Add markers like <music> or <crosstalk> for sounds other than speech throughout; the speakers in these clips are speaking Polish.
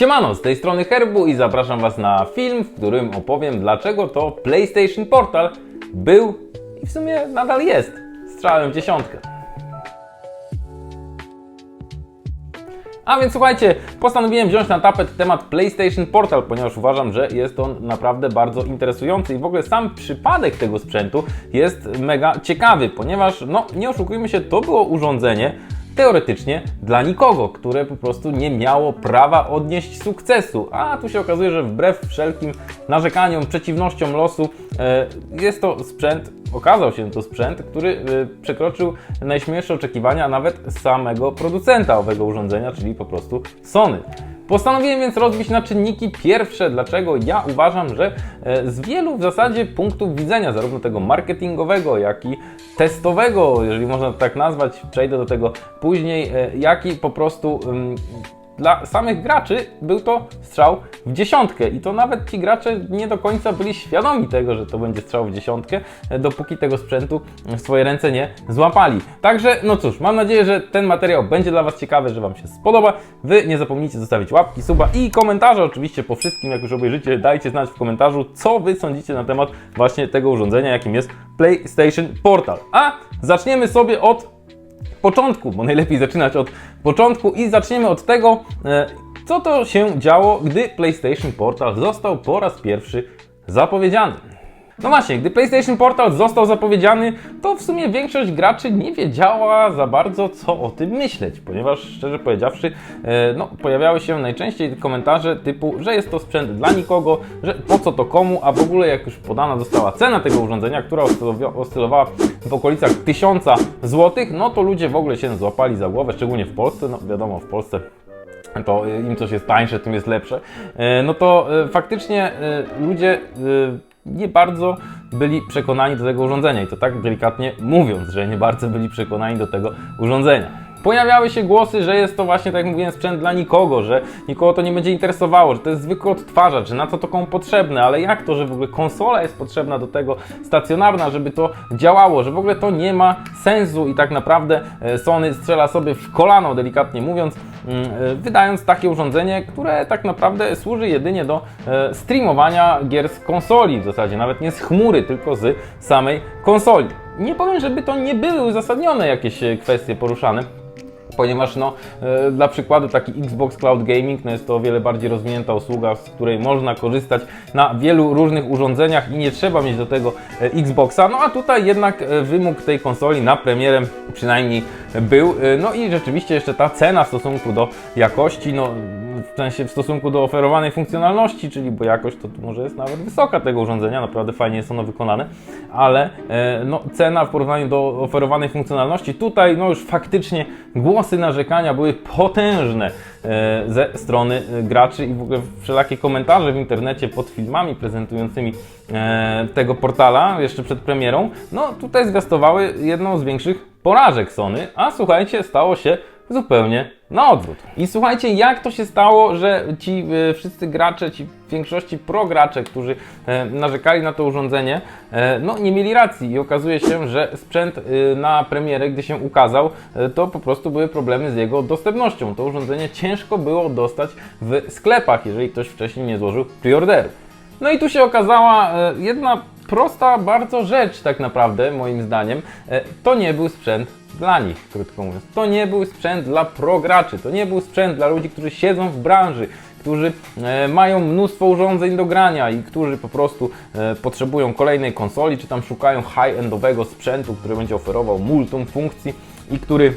Siemano, z tej strony Herbu i zapraszam Was na film, w którym opowiem dlaczego to PlayStation Portal był i w sumie nadal jest strzałem w dziesiątkę. A więc słuchajcie, postanowiłem wziąć na tapet temat PlayStation Portal, ponieważ uważam, że jest on naprawdę bardzo interesujący i w ogóle sam przypadek tego sprzętu jest mega ciekawy, ponieważ no nie oszukujmy się, to było urządzenie teoretycznie dla nikogo, które po prostu nie miało prawa odnieść sukcesu. A tu się okazuje, że wbrew wszelkim narzekaniom, przeciwnościom losu, e, jest to sprzęt, okazał się to sprzęt, który e, przekroczył najśmielsze oczekiwania nawet samego producenta owego urządzenia, czyli po prostu Sony. Postanowiłem więc rozbić na czynniki pierwsze, dlaczego ja uważam, że e, z wielu w zasadzie punktów widzenia, zarówno tego marketingowego, jak i testowego, jeżeli można to tak nazwać, przejdę do tego później, e, jak i po prostu dla samych graczy był to strzał w dziesiątkę i to nawet ci gracze nie do końca byli świadomi tego, że to będzie strzał w dziesiątkę, e, dopóki tego sprzętu w swoje ręce nie złapali. Także, no cóż, mam nadzieję, że ten materiał będzie dla Was ciekawy, że Wam się spodoba. Wy nie zapomnijcie zostawić łapki, suba i komentarza oczywiście po wszystkim, jak już obejrzycie, dajcie znać w komentarzu, co Wy sądzicie na temat właśnie tego urządzenia, jakim jest PlayStation Portal. A zaczniemy sobie od początku, bo najlepiej zaczynać od początku i zaczniemy od tego, e, co to się działo, gdy PlayStation Portal został po raz pierwszy zapowiedziany. No właśnie, gdy PlayStation Portal został zapowiedziany, to w sumie większość graczy nie wiedziała za bardzo, co o tym myśleć, ponieważ szczerze powiedziawszy, e, no, pojawiały się najczęściej komentarze typu, że jest to sprzęt dla nikogo, że po co to komu, a w ogóle jak już podana została cena tego urządzenia, która oscylowa- oscylowała w okolicach 1000 zł, no to ludzie w ogóle się złapali za głowę, szczególnie w Polsce, no wiadomo, w Polsce to y, im coś jest tańsze, tym jest lepsze, E, no to e, faktycznie e, ludzie e, nie bardzo byli przekonani do tego urządzenia i to tak delikatnie mówiąc, że nie bardzo byli przekonani do tego urządzenia. Pojawiały się głosy, że jest to właśnie, tak jak mówiłem, sprzęt dla nikogo, że nikogo to nie będzie interesowało, że to jest zwykły odtwarzacz, że na co to komu potrzebne, ale jak to, że w ogóle konsola jest potrzebna do tego, stacjonarna, żeby to działało, że w ogóle to nie ma sensu i tak naprawdę e, Sony strzela sobie w kolano, delikatnie mówiąc, mm, e, wydając takie urządzenie, które tak naprawdę służy jedynie do e, streamowania gier z konsoli w zasadzie, nawet nie z chmury, tylko z samej konsoli. Nie powiem, żeby to nie były uzasadnione jakieś e, kwestie poruszane, ponieważ no, e, dla przykładu taki Xbox Cloud Gaming no jest to o wiele bardziej rozwinięta usługa, z której można korzystać na wielu różnych urządzeniach i nie trzeba mieć do tego e, Xboxa, no a tutaj jednak wymóg tej konsoli na premierę przynajmniej był, no i rzeczywiście jeszcze ta cena w stosunku do jakości, no w sensie w stosunku do oferowanej funkcjonalności, czyli bo jakość to może jest nawet wysoka tego urządzenia, naprawdę fajnie jest ono wykonane, ale e, no, cena w porównaniu do oferowanej funkcjonalności, tutaj no już faktycznie głosy narzekania były potężne e, ze strony e, graczy i w ogóle wszelakie komentarze w internecie pod filmami prezentującymi tego portala jeszcze przed premierą, no tutaj zwiastowały jedną z większych porażek Sony, a słuchajcie, stało się zupełnie na odwrót. I słuchajcie, jak to się stało, że ci e, wszyscy gracze, ci w większości progracze, którzy e, narzekali na to urządzenie, e, no nie mieli racji i okazuje się, że sprzęt e, na premierę, gdy się ukazał, e, to po prostu były problemy z jego dostępnością. To urządzenie ciężko było dostać w sklepach, jeżeli ktoś wcześniej nie złożył preorderu. No i tu się okazała jedna prosta bardzo rzecz tak naprawdę, moim zdaniem. To nie był sprzęt dla nich, krótko mówiąc. To nie był sprzęt dla prograczy, to nie był sprzęt dla ludzi, którzy siedzą w branży, którzy e, mają mnóstwo urządzeń do grania i którzy po prostu e, potrzebują kolejnej konsoli, czy tam szukają high-endowego sprzętu, który będzie oferował multum funkcji i który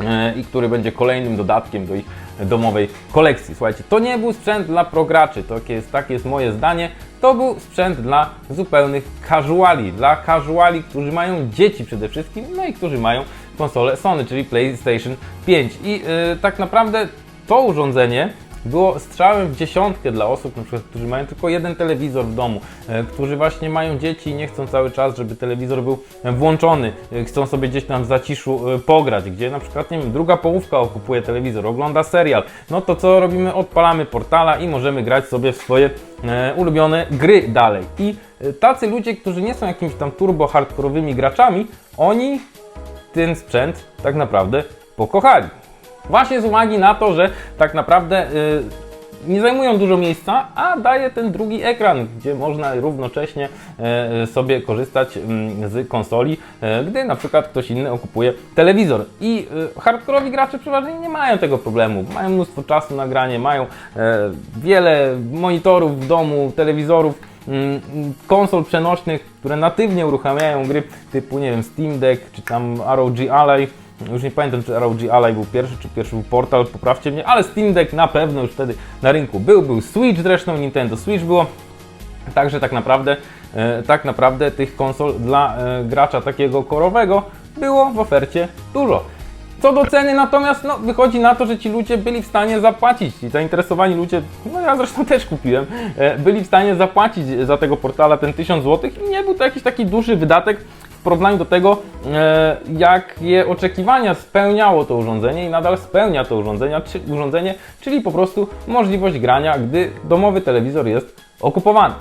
e, i który będzie kolejnym dodatkiem do ich domowej kolekcji. Słuchajcie, to nie był sprzęt dla prograczy, to jest, takie jest moje zdanie. To był sprzęt dla zupełnych casuali, dla casuali, którzy mają dzieci przede wszystkim, no i którzy mają konsolę Sony, czyli PlayStation 5. I yy, tak naprawdę to urządzenie było strzałem w dziesiątkę dla osób, na przykład, którzy mają tylko jeden telewizor w domu, e, którzy właśnie mają dzieci i nie chcą cały czas, żeby telewizor był e, włączony, e, chcą sobie gdzieś tam w zaciszu pograć, gdzie na przykład, nie wiem, druga połówka okupuje telewizor, ogląda serial, no to co robimy? Odpalamy portala i możemy grać sobie w swoje ulubione gry dalej. I tacy ludzie, którzy nie są jakimiś tam turbo hardkorowymi graczami, oni ten sprzęt tak naprawdę pokochali. Właśnie z uwagi na to, że tak naprawdę y, nie zajmują dużo miejsca, a daje ten drugi ekran, gdzie można równocześnie e, sobie korzystać mm, z konsoli, e, gdy na przykład ktoś inny okupuje telewizor. I hardkorowi gracze przeważnie nie mają tego problemu. Mają mnóstwo czasu na granie, mają e, wiele monitorów w domu, telewizorów konsol przenośnych, które natywnie uruchamiają gry typu, nie wiem, Steam Deck czy tam ROG Ally. Już nie pamiętam, czy ROG Ally był pierwszy, czy pierwszy był Portal, poprawcie mnie, ale Steam Deck na pewno już wtedy na rynku był. Był Switch zresztą, Nintendo Switch było. Także tak naprawdę, e, tak naprawdę tych konsol dla e, gracza takiego korowego było w ofercie dużo. Co do ceny natomiast, no, wychodzi na to, że ci ludzie byli w stanie zapłacić i zainteresowani ludzie, no ja zresztą też kupiłem, e, byli w stanie zapłacić za tego portala ten 1000 zł i nie był to jakiś taki duży wydatek w porównaniu do tego, e, jakie oczekiwania spełniało to urządzenie i nadal spełnia to urządzenie, czy, urządzenie, czyli po prostu możliwość grania, gdy domowy telewizor jest okupowany.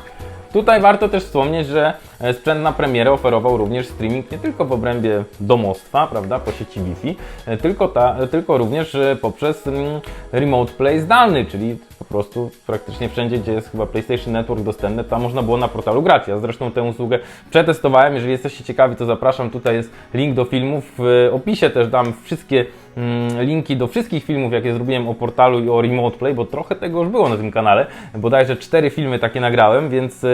Tutaj warto też wspomnieć, że sprzęt na premierę oferował również streaming nie tylko w obrębie domostwa, prawda, po sieci Wi-Fi, e, tylko, ta, e, tylko również e, poprzez mm, Remote Play zdalny, czyli po prostu praktycznie wszędzie, gdzie jest chyba PlayStation Network dostępny, tam można było na portalu grać. Ja zresztą tę usługę przetestowałem, jeżeli jesteście ciekawi, to zapraszam, tutaj jest link do filmów, w opisie też dam wszystkie mm, linki do wszystkich filmów, jakie zrobiłem o portalu i o Remote Play, bo trochę tego już było na tym kanale. Bodajże cztery filmy takie nagrałem, więc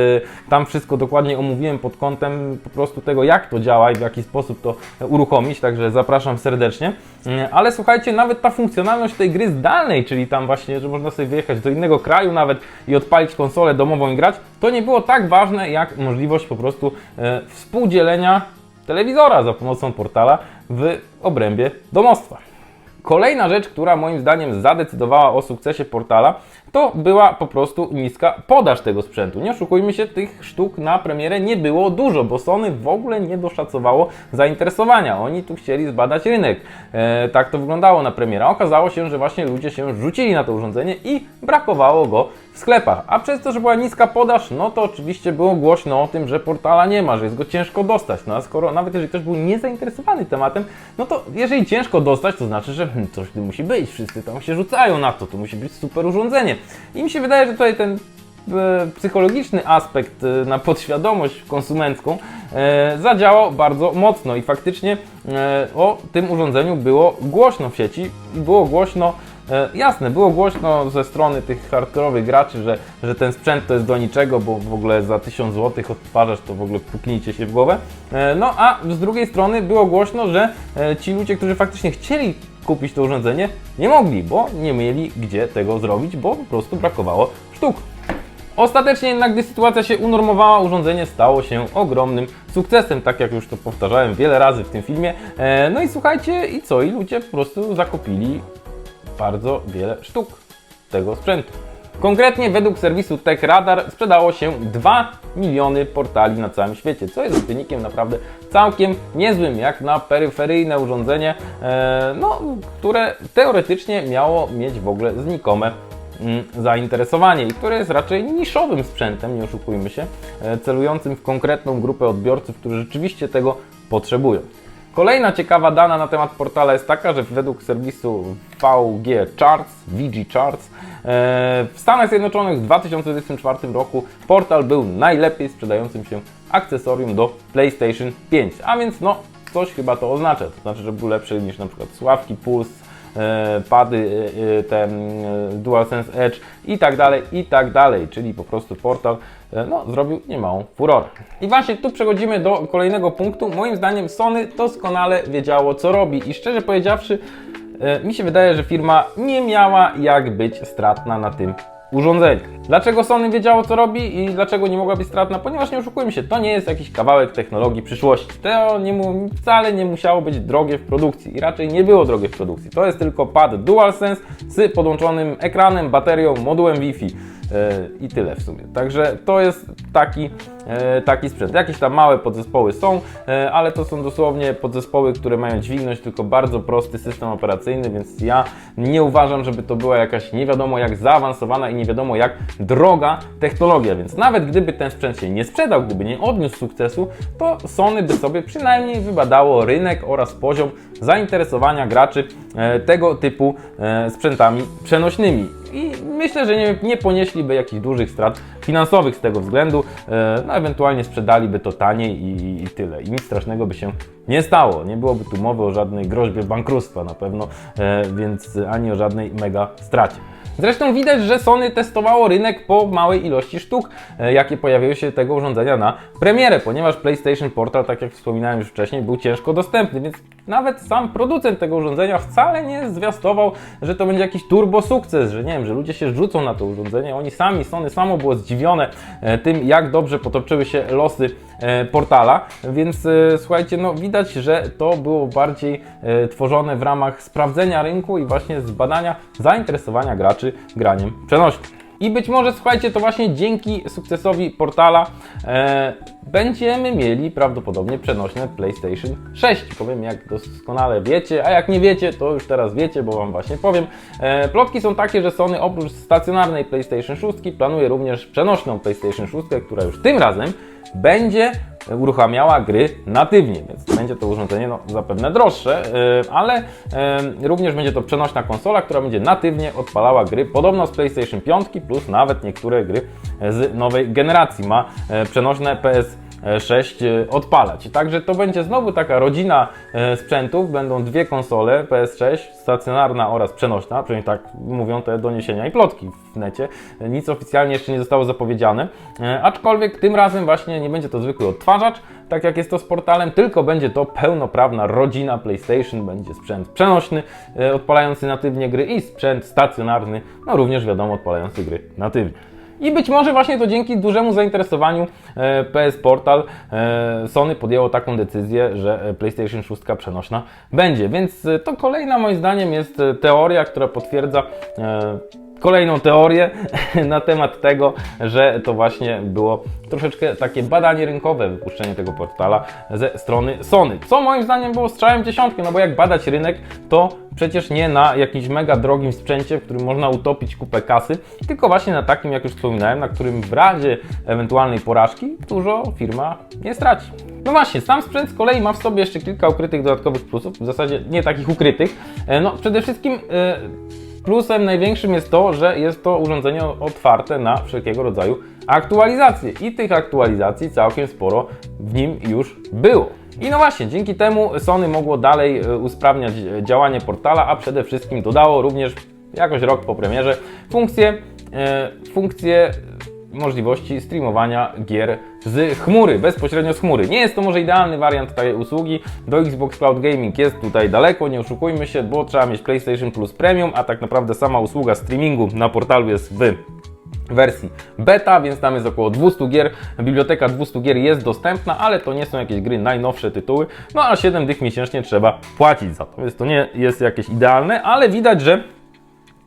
tam wszystko dokładnie omówiłem pod kątem po prostu tego, jak to działa i w jaki sposób to uruchomić, także zapraszam serdecznie. Y, Ale słuchajcie, nawet ta funkcjonalność tej gry zdalnej, czyli tam właśnie, że można sobie wyjechać do innego kraju nawet i odpalić konsolę domową i grać, to nie było tak ważne jak możliwość po prostu e, współdzielenia telewizora za pomocą portala w obrębie domostwa. Kolejna rzecz, która moim zdaniem zadecydowała o sukcesie portala, to była po prostu niska podaż tego sprzętu. Nie oszukujmy się, tych sztuk na premierę nie było dużo, bo Sony w ogóle nie doszacowało zainteresowania. Oni tu chcieli zbadać rynek. E, tak to wyglądało na premiera. Okazało się, że właśnie ludzie się rzucili na to urządzenie i brakowało go w sklepach. A przez to, że była niska podaż, no to oczywiście było głośno o tym, że portala nie ma, że jest go ciężko dostać. No a skoro nawet jeżeli ktoś był niezainteresowany tematem, no to jeżeli ciężko dostać, to znaczy, że <laughs> coś tu musi być, wszyscy tam się rzucają na to, to musi być super urządzenie. I mi się wydaje, że tutaj ten e, psychologiczny aspekt e, na podświadomość konsumencką e, zadziałał bardzo mocno i faktycznie o tym urządzeniu było głośno w sieci i było głośno jasne, było głośno ze strony tych hardkorowych graczy, że, że ten sprzęt to jest do niczego, bo w ogóle za 1000 zł odtwarzasz, to w ogóle puknijcie się w głowę. No a z drugiej strony było głośno, że ci ludzie, którzy faktycznie chcieli kupić to urządzenie, nie mogli, bo nie mieli gdzie tego zrobić, bo po prostu brakowało sztuk. Ostatecznie jednak, gdy sytuacja się unormowała, urządzenie stało się ogromnym sukcesem, tak jak już to powtarzałem wiele razy w tym filmie. E, No i słuchajcie, i co? I ludzie po prostu zakupili bardzo wiele sztuk tego sprzętu. Konkretnie według serwisu TechRadar sprzedało się 2 miliony portali na całym świecie, co jest wynikiem naprawdę całkiem niezłym, jak na peryferyjne urządzenie, e, no, które teoretycznie miało mieć w ogóle znikome mm, zainteresowanie i które jest raczej niszowym sprzętem, nie oszukujmy się, e, celującym w konkretną grupę odbiorców, którzy rzeczywiście tego potrzebują. Kolejna ciekawa dana na temat portala jest taka, że według serwisu VG Charts, VG Charts, e, w Stanach Zjednoczonych w 2024 roku portal był najlepiej sprzedającym się akcesorium do PlayStation 5, a więc no coś chyba to oznacza, to znaczy, że był lepszy niż na przykład sławki Puls, pady, e, e, te e, DualSense Edge i tak dalej, i tak dalej, czyli po prostu portal e, no, zrobił niemałą furorę. I właśnie tu przechodzimy do kolejnego punktu. Moim zdaniem Sony doskonale wiedziało, co robi i szczerze powiedziawszy, e, mi się wydaje, że firma nie miała jak być stratna na tym urządzeniu. Dlaczego Sony wiedziało, co robi i dlaczego nie mogła być stratna? Ponieważ nie oszukujmy się, to nie jest jakiś kawałek technologii przyszłości. To nie mu, wcale nie musiało być drogie w produkcji i raczej nie było drogie w produkcji. To jest tylko pad DualSense z podłączonym ekranem, baterią, modułem Wi-Fi. E, i tyle w sumie. Także to jest taki, taki sprzęt. Jakieś tam małe podzespoły są, e, ale to są dosłownie podzespoły, które mają dźwignąć tylko bardzo prosty system operacyjny, więc ja nie uważam, żeby to była jakaś nie wiadomo jak zaawansowana i nie wiadomo jak droga technologia, więc nawet gdyby ten sprzęt się nie sprzedał, gdyby nie odniósł sukcesu, to Sony by sobie przynajmniej wybadało rynek oraz poziom zainteresowania graczy e, tego typu e, sprzętami przenośnymi. i myślę, że nie, nie ponieśliby jakichś dużych strat finansowych z tego względu, e, no ewentualnie sprzedaliby to taniej i, i tyle. I nic strasznego by się nie stało. Nie byłoby tu mowy o żadnej groźbie bankructwa na pewno, e, więc ani o żadnej mega stracie. Zresztą widać, że Sony testowało rynek po małej ilości sztuk, e, jakie pojawiły się tego urządzenia na premierę, ponieważ PlayStation Portal, tak jak wspominałem już wcześniej, był ciężko dostępny, więc nawet sam producent tego urządzenia wcale nie zwiastował, że to będzie jakiś turbo sukces, że nie wiem, że ludzie się rzucą na to urządzenie. Oni sami, Sony samo było zdziwione e, tym, jak dobrze potoczyły się losy e, portala, więc e, słuchajcie, no widać, że to było bardziej tworzone w ramach sprawdzenia rynku i właśnie zbadania zainteresowania graczy graniem przenośnym. I być może, słuchajcie, to właśnie dzięki sukcesowi portala e, będziemy mieli prawdopodobnie przenośne PlayStation 6. Powiem, jak doskonale wiecie, a jak nie wiecie, to już teraz wiecie, bo Wam właśnie powiem. E, plotki są takie, że Sony oprócz stacjonarnej PlayStation 6 planuje również przenośną PlayStation 6, która już tym razem będzie uruchamiała gry natywnie, więc będzie to urządzenie no, zapewne droższe, yy, ale yy, również będzie to przenośna konsola, która będzie natywnie odpalała gry podobno z PlayStation 5 plus nawet niektóre gry z nowej generacji. Ma yy, przenośne PS 6 odpalać. Także to będzie znowu taka rodzina e, sprzętów. Będą dwie konsole PS6, stacjonarna oraz przenośna, przynajmniej tak mówią te doniesienia i plotki w necie. Nic oficjalnie jeszcze nie zostało zapowiedziane, E, aczkolwiek tym razem właśnie nie będzie to zwykły odtwarzacz, tak jak jest to z portalem, tylko będzie to pełnoprawna rodzina PlayStation, będzie sprzęt przenośny, e, odpalający natywnie gry i sprzęt stacjonarny, no również wiadomo, odpalający gry natywnie. I być może właśnie to dzięki dużemu zainteresowaniu e, PS Portal e, Sony podjęło taką decyzję, że e, PlayStation 6 przenośna będzie. Więc to kolejna moim zdaniem jest teoria, która potwierdza kolejną teorię <laughs> na temat tego, że to właśnie było troszeczkę takie badanie rynkowe, wypuszczenie tego portala ze strony Sony. Co moim zdaniem było strzałem dziesiątkę, no bo jak badać rynek, to przecież nie na jakimś mega drogim sprzęcie, w którym można utopić kupę kasy, tylko właśnie na takim, jak już wspominałem, na którym w razie ewentualnej porażki dużo firma nie straci. No właśnie, sam sprzęt z kolei ma w sobie jeszcze kilka ukrytych dodatkowych plusów, w zasadzie nie takich ukrytych. E, No przede wszystkim e, Plusem największym jest to, że jest to urządzenie otwarte na wszelkiego rodzaju aktualizacje i tych aktualizacji całkiem sporo w nim już było. I no właśnie, dzięki temu Sony mogło dalej e, usprawniać e, działanie portala, a przede wszystkim dodało również jakoś rok po premierze funkcję, e, funkcję możliwości streamowania gier z chmury, bezpośrednio z chmury. Nie jest to może idealny wariant tej usługi. Do Xbox Cloud Gaming jest tutaj daleko, nie oszukujmy się, bo trzeba mieć PlayStation Plus Premium, a tak naprawdę sama usługa streamingu na portalu jest w wersji beta, więc tam jest około 200 gier. Biblioteka 200 gier jest dostępna, ale to nie są jakieś gry najnowsze tytuły. No a 7 dych miesięcznie trzeba płacić za to, więc to nie jest jakieś idealne, ale widać, że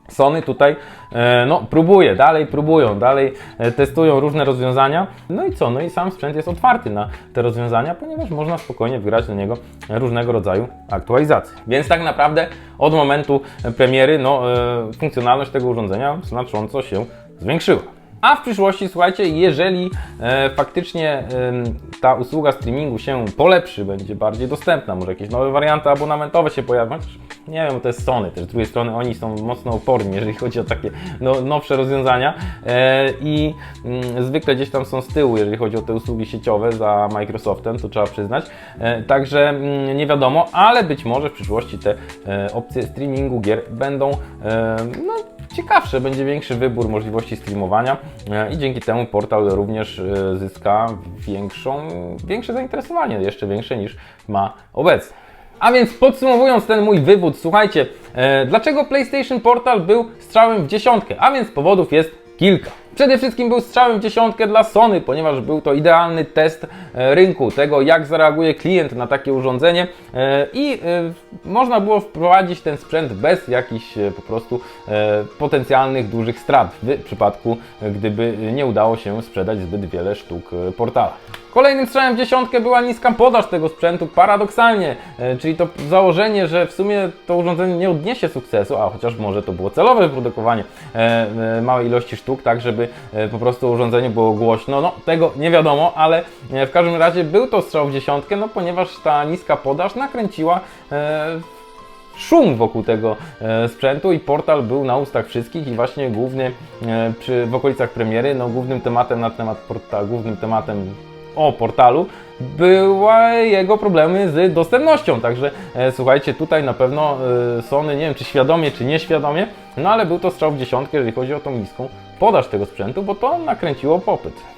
Sony tutaj e, no, próbuje, dalej próbują, dalej e, testują różne rozwiązania. No i co? No i sam sprzęt jest otwarty na te rozwiązania, ponieważ można spokojnie wgrać do niego różnego rodzaju aktualizacje. Więc tak naprawdę od momentu premiery no, e, funkcjonalność tego urządzenia znacząco się zwiększyła. A w przyszłości, słuchajcie, jeżeli e, faktycznie e, ta usługa streamingu się polepszy, będzie bardziej dostępna, może jakieś nowe warianty abonamentowe się pojawią, nie wiem, to jest Sony, też z drugiej strony oni są mocno oporni, <laughs> jeżeli chodzi o takie no, nowsze rozwiązania e, i mm, zwykle gdzieś tam są z tyłu, jeżeli chodzi o te usługi sieciowe za Microsoftem, to trzeba przyznać. E, także mm, nie wiadomo, ale być może w przyszłości te e, opcje streamingu gier będą e, no, ciekawsze, będzie większy wybór możliwości streamowania e, i dzięki temu portal również e, zyska większą, większe zainteresowanie, jeszcze większe niż ma obecnie. A więc podsumowując ten mój wywód, słuchajcie, e, dlaczego PlayStation Portal był strzałem w dziesiątkę? A więc powodów jest kilka. Przede wszystkim był strzałem w dziesiątkę dla Sony, ponieważ był to idealny test e, rynku, tego jak zareaguje klient na takie urządzenie e, i e, można było wprowadzić ten sprzęt bez jakichś po prostu potencjalnych dużych strat w przypadku, gdyby nie udało się sprzedać zbyt wiele sztuk portala. Kolejnym strzałem w dziesiątkę była niska podaż tego sprzętu, paradoksalnie, e, czyli to założenie, że w sumie to urządzenie nie odniesie sukcesu, a chociaż może to było celowe wyprodukowanie e, małej ilości sztuk, tak żeby e, po prostu urządzenie było głośno, no tego nie wiadomo, ale w każdym razie był to strzał w dziesiątkę, no ponieważ ta niska podaż nakręciła szum wokół tego sprzętu i portal był na ustach wszystkich i właśnie głównie e, przy, w okolicach premiery, no głównym tematem na temat portalu, głównym tematem o portalu były jego problemy z dostępnością. Także e, słuchajcie, tutaj na pewno e, Sony, nie wiem czy świadomie, czy nieświadomie, no ale był to strzał w dziesiątkę, jeżeli chodzi o tą niską podaż tego sprzętu, bo to nakręciło popyt.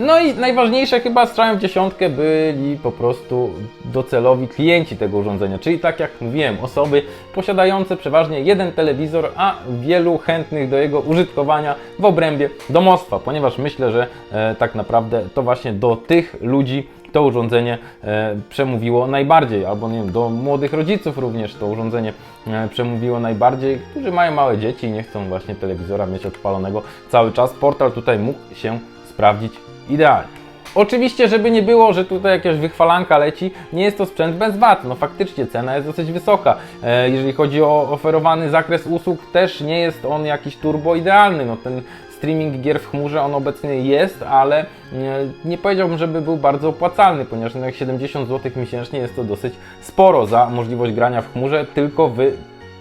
No i najważniejsze chyba strzałem w dziesiątkę byli po prostu docelowi klienci tego urządzenia, czyli tak jak mówiłem, osoby posiadające przeważnie jeden telewizor, a wielu chętnych do jego użytkowania w obrębie domostwa, ponieważ myślę, że e, tak naprawdę to właśnie do tych ludzi to urządzenie e, przemówiło najbardziej, albo nie wiem, do młodych rodziców również to urządzenie e, przemówiło najbardziej, którzy mają małe dzieci i nie chcą właśnie telewizora mieć odpalonego cały czas. Portal tutaj mógł się sprawdzić idealnie. Oczywiście, żeby nie było, że tutaj jakaś wychwalanka leci, nie jest to sprzęt bez VAT. No faktycznie cena jest dosyć wysoka. E, jeżeli chodzi o oferowany zakres usług, też nie jest on jakiś turbo idealny. No ten streaming gier w chmurze on obecnie jest, ale nie, nie powiedziałbym, żeby był bardzo opłacalny, ponieważ no jak 70 zł miesięcznie jest to dosyć sporo za możliwość grania w chmurze tylko w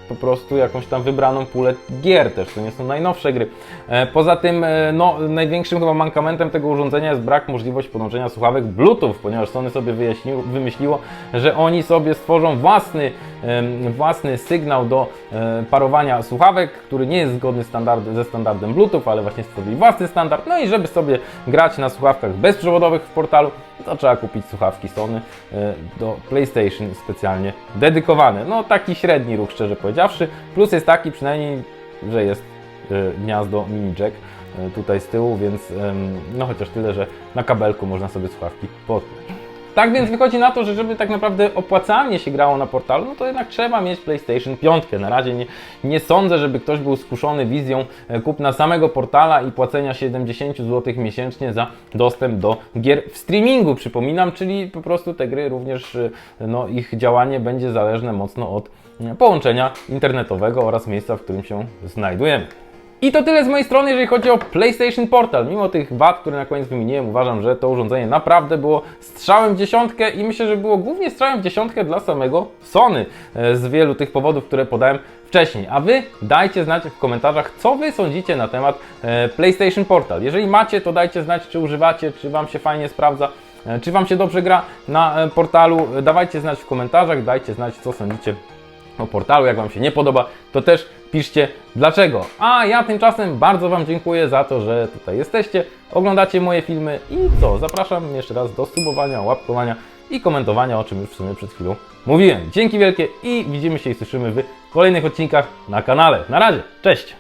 po prostu jakąś tam wybraną pulę gier też, to nie są najnowsze gry. E, Poza tym, e, no, największym chyba mankamentem tego urządzenia jest brak możliwości podłączenia słuchawek Bluetooth, ponieważ Sony sobie wyjaśniło, wymyśliło, że oni sobie stworzą własny, własny sygnał do e, parowania słuchawek, który nie jest zgodny standard, ze standardem Bluetooth, ale właśnie stworzyli własny standard. No i żeby sobie grać na słuchawkach bezprzewodowych w portalu, to trzeba kupić słuchawki Sony e, do PlayStation specjalnie dedykowane. No taki średni ruch, szczerze powiedziawszy. Plus jest taki przynajmniej, że jest e, gniazdo mini jack tutaj z tyłu, więc no chociaż tyle, że na kabelku można sobie słuchawki podpiąć. Tak więc wychodzi na to, że żeby tak naprawdę opłacalnie się grało na portalu, no to jednak trzeba mieć PlayStation 5. Na razie nie, nie sądzę, żeby ktoś był skuszony wizją e, kupna samego portala i płacenia 70 zł miesięcznie za dostęp do gier w streamingu, przypominam, czyli po prostu te gry również, e, no ich działanie będzie zależne mocno od e, połączenia internetowego oraz miejsca, w którym się znajdujemy. I to tyle z mojej strony, jeżeli chodzi o PlayStation Portal. Mimo tych wad, które na koniec wymieniłem, uważam, że to urządzenie naprawdę było strzałem w dziesiątkę i myślę, że było głównie strzałem w dziesiątkę dla samego Sony e, z wielu tych powodów, które podałem wcześniej. A Wy dajcie znać w komentarzach, co Wy sądzicie na temat e, PlayStation Portal. Jeżeli macie, to dajcie znać, czy używacie, czy Wam się fajnie sprawdza. e, Czy Wam się dobrze gra na portalu? Dawajcie znać w komentarzach, dajcie znać, co sądzicie o portalu. Jak Wam się nie podoba, to też piszcie dlaczego. A ja tymczasem bardzo Wam dziękuję za to, że tutaj jesteście, oglądacie moje filmy i co, zapraszam jeszcze raz do subowania, łapkowania i komentowania, o czym już w sumie przed chwilą mówiłem. Dzięki wielkie i widzimy się i słyszymy w kolejnych odcinkach na kanale. Na razie, cześć!